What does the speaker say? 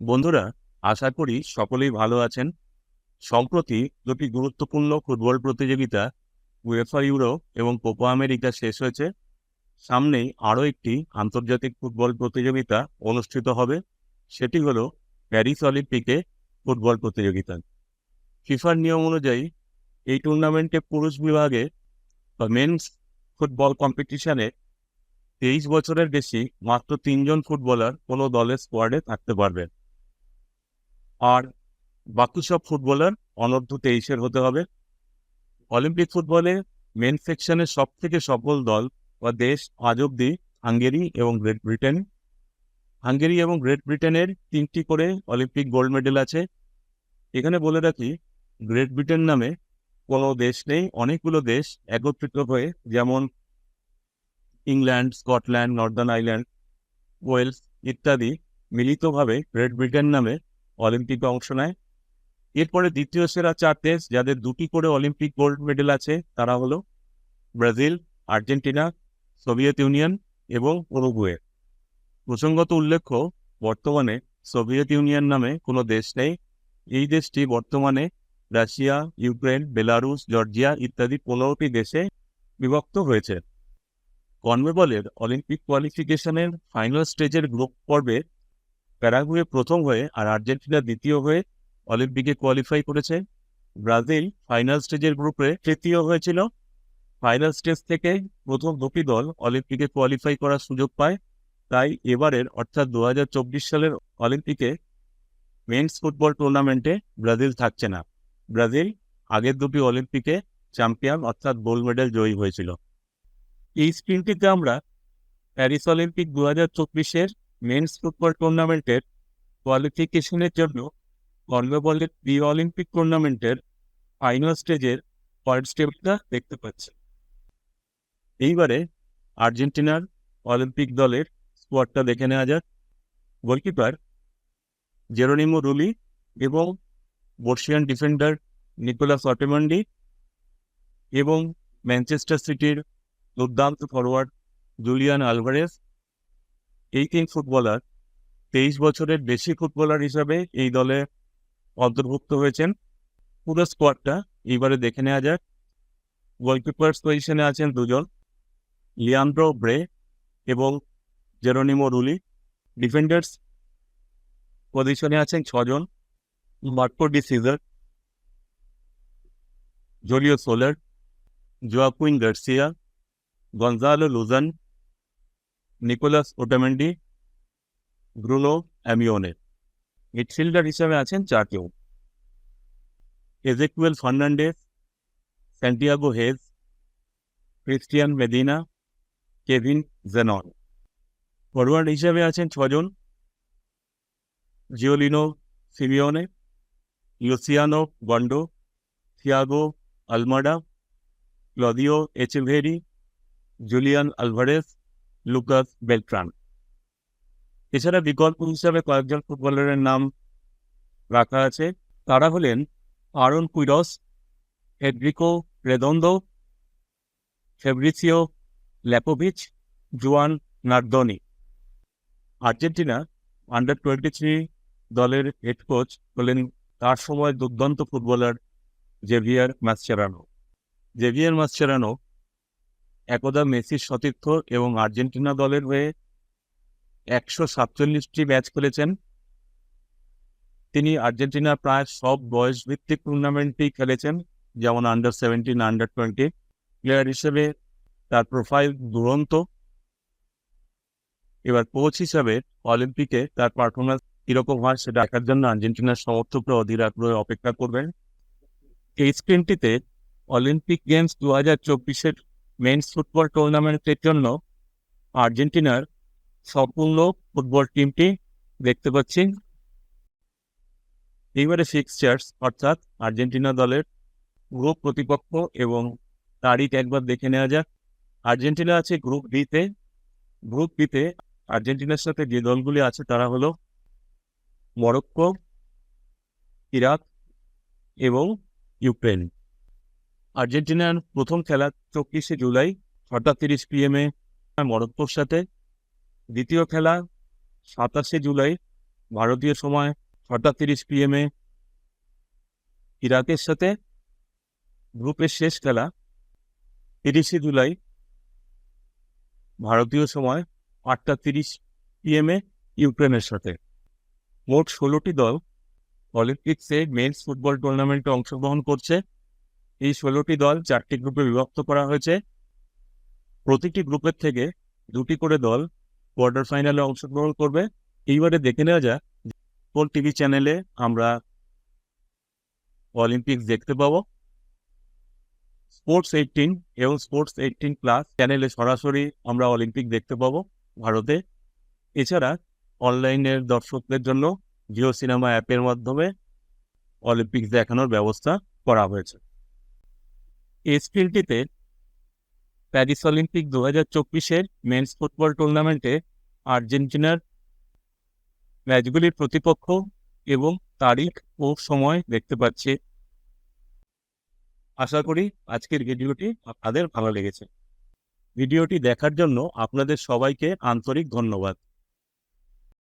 বন্ধুরা, আশা করি সকলেই ভালো আছেন। সম্প্রতি দুটি গুরুত্বপূর্ণ ফুটবল প্রতিযোগিতা উয়েফা ইউরো এবং কোপা আমেরিকা শেষ হয়েছে। সামনেই আরও একটি আন্তর্জাতিক ফুটবল প্রতিযোগিতা অনুষ্ঠিত হবে। সেটি হলো প্যারিস অলিম্পিকে ফুটবল প্রতিযোগিতা। ফিফার নিয়ম অনুযায়ী এই টুর্নামেন্টে পুরুষ বিভাগে বা মেন্স ফুটবল কম্পিটিশনে তেইশ বছরের বেশি মাত্র তিনজন ফুটবলার কোনো দলের স্কোয়াডে থাকতে পারবেন। আর বাকি সব ফুটবলার অনূর্ধ্ব তেইশের হতে হবে। অলিম্পিক ফুটবলে মেন সেকশনের সব থেকে সফল দল বা দেশ আজ অব্দি হাঙ্গেরি এবং গ্রেট ব্রিটেন। হাঙ্গেরি এবং গ্রেট ব্রিটেনের তিনটি করে অলিম্পিক গোল্ড মেডেল আছে। এখানে বলে রাখি, গ্রেট ব্রিটেন নামে কোনো দেশ নেই, অনেকগুলো দেশ একত্রিত হয়ে, যেমন England, Scotland, Northern Ireland, Wales ইত্যাদি মিলিতভাবে গ্রেট ব্রিটেন নামে অলিম্পিকে অংশ নেয়। এরপরে দ্বিতীয় সেরা চার দেশ যাদের দুটি করে অলিম্পিক গোল্ড মেডেল আছে, তারা হলো ব্রাজিল, আর্জেন্টিনা, সোভিয়েত ইউনিয়ন এবং উরুগুয়ে। প্রসঙ্গত উল্লেখ্য, বর্তমানে সোভিয়েত ইউনিয়ন নামে কোনো দেশ নেই। এই দেশটি বর্তমানে রাশিয়া, ইউক্রেন বেলারুস জর্জিয়া ইত্যাদি পনেরোটি দেশে বিভক্ত হয়েছে। কনমেবলের অলিম্পিক কোয়ালিফিকেশনের ফাইনাল স্টেজের গ্রুপ পর্বে প্যারাগুয়ে প্রথম হয়ে আর আর্জেন্টিনা দ্বিতীয় হয়ে অলিম্পিকে কোয়ালিফাই করেছে। ব্রাজিল ফাইনাল স্টেজের গ্রুপে তৃতীয় হয়েছিল। ফাইনাল স্টেজ থেকে প্রথম দুটি দল অলিম্পিকে কোয়ালিফাই করার সুযোগ পায়। তাই এবারের অর্থাৎ দু হাজার চব্বিশ সালের অলিম্পিকে মেন্স ফুটবল টুর্নামেন্টে ব্রাজিল থাকছে না। ব্রাজিল আগের দুটি অলিম্পিকে চ্যাম্পিয়ন অর্থাৎ গোল্ড মেডেল জয়ী হয়েছিল। এই স্ক্রিনটিতে আমরা প্যারিস অলিম্পিক দু হাজার চব্বিশের মেন্স ফুটবল টুর্নামেন্টের কোয়ালিফিকেশনের জন্য কনমেবলের প্রি অলিম্পিক টুর্নামেন্টের ফাইনাল স্টেজের পয়েন্ট স্টেপটা দেখতে পাচ্ছি। এইবারে আর্জেন্টিনার অলিম্পিক দলের স্কোয়াডটা দেখে নেওয়া যাক। গোলকিপার জেরোনিমো রুলি এবং বর্ষিয়ান ডিফেন্ডার নিকোলাস অটেমন্ডি এবং ম্যানচেস্টার সিটির দুর্দান্ত ফরওয়ার্ড জুলিয়ান আলভারেস এই তিন ফুটবলার, তেইশ বছরের বেশি ফুটবলার হিসাবে এই দলে অন্তর্ভুক্ত হয়েছেন। পুরো স্কোয়াডটা এইবারে দেখে নেওয়া যাক। গোলকিপার্স পজিশনে আছেন দুজন লিয়ান্ড্রো ব্রে এবং জেরোনিমো রুলি। ডিফেন্ডার্স পজিশনে আছেন ছজন, Marco Di Cesare Julio Soler, Joaquin Garcia Gonzalo Lujan Nicolas Otamendi Bruno Amione midfielder হিসাবে আছেন চারকেও Ezequiel Fernandez Santiago Hezze Cristian Medina Kevin Zenon forward হিসাবে আছেন ছজন। Giuliano Simeone Luciano Gondou Thiago Almada Claudio Echeverri Julian Alvarez Lucas Beltran. এছাড়া বিকল্প হিসাবে কয়েকজন ফুটবলারের নাম রাখা আছে। তারা হলেন Aaron Quiros Federico Redondo Fabricio Lapovich, Juan Nardoni. Argentina under twenty three দলের হেড কোচ হলেন তার সময় দুর্দান্ত footballer Javier Mascherano. Javier Mascherano একদা মেসির সতীর্থ এবং আর্জেন্টিনা দলের হয়ে একশো সাতচল্লিশটি ম্যাচ খেলেছেন। তিনি আর্জেন্টিনার প্রায় সব বয়স ভিত্তিক টুর্নামেন্টেই খেলেছেন, যেমন under seventeen under twenty player হিসেবে তার প্রোফাইল দুরন্ত। এবার কোচ হিসাবে অলিম্পিকে তার পারফরমেন্স কীরকম হয় সেটা দেখার জন্য আর্জেন্টিনার সমর্থকরা অধীর আগ্রহে অপেক্ষা করবেন। এই স্ক্রিনটিতে অলিম্পিক গেমস দু হাজার চব্বিশের মেন্স ফুটবল টুর্নামেন্টের জন্য আর্জেন্টিনার সম্পূর্ণ ফুটবল টিমটি দেখতে পাচ্ছি। এইবারে ফিক্সচার্স অর্থাৎ আর্জেন্টিনা দলের গ্রুপ প্রতিপক্ষ এবং তারিখ একবার দেখে নেওয়া যাক। আর্জেন্টিনা আছে গ্রুপ বিতে গ্রুপ বিতে আর্জেন্টিনার সাথে যে দলগুলি আছে তারা হলো মরক্কো, ইরাক এবং ইউক্রেন। আর্জেন্টিনার প্রথম খেলা চব্বিশে জুলাই, ছটা তিরিশ পিএমে মরক্কোর সাথে। দ্বিতীয় খেলা সাতাশে জুলাই, ভারতীয় সময় ছটা তিরিশ পিএমে ইরাকের সাথে। গ্রুপের শেষ খেলা তিরিশে জুলাই, ভারতীয় সময় আটটা তিরিশ পিএমে ইউক্রেনের সাথে। মোট ষোলোটি দল অলিম্পিক্সে মেন্স ফুটবল টুর্নামেন্টে অংশগ্রহণ করছে। এই ষোলোটি দল চারটি গ্রুপে বিভক্ত করা হয়েছে। প্রতিটি গ্রুপের থেকে দুটি করে দল কোয়ার্টার ফাইনালে অংশগ্রহণ করবে। এইবারে দেখে নেওয়া যাক। কোন টিভি চ্যানেলে আমরা অলিম্পিক্স দেখতে পাবো। স্পোর্টস এইটিন এবং স্পোর্টস এইটিন প্লাস চ্যানেলে সরাসরি আমরা অলিম্পিক দেখতে পাবো ভারতে। এছাড়া অনলাইনের দর্শকদের জন্য জিও সিনেমা অ্যাপের মাধ্যমে অলিম্পিক্স দেখানোর ব্যবস্থা করা হয়েছে। এই স্ক্রিনটিতে প্যারিস অলিম্পিক দু হাজার চব্বিশের মেন্স ফুটবল টুর্নামেন্টে আর্জেন্টিনার ম্যাচগুলির প্রতিপক্ষ এবং তারিখ ও সময় দেখতে পাচ্ছি। আশা করি আজকের ভিডিওটি আপনাদের ভালো লেগেছে। ভিডিওটি দেখার জন্য আপনাদের সবাইকে আন্তরিক ধন্যবাদ।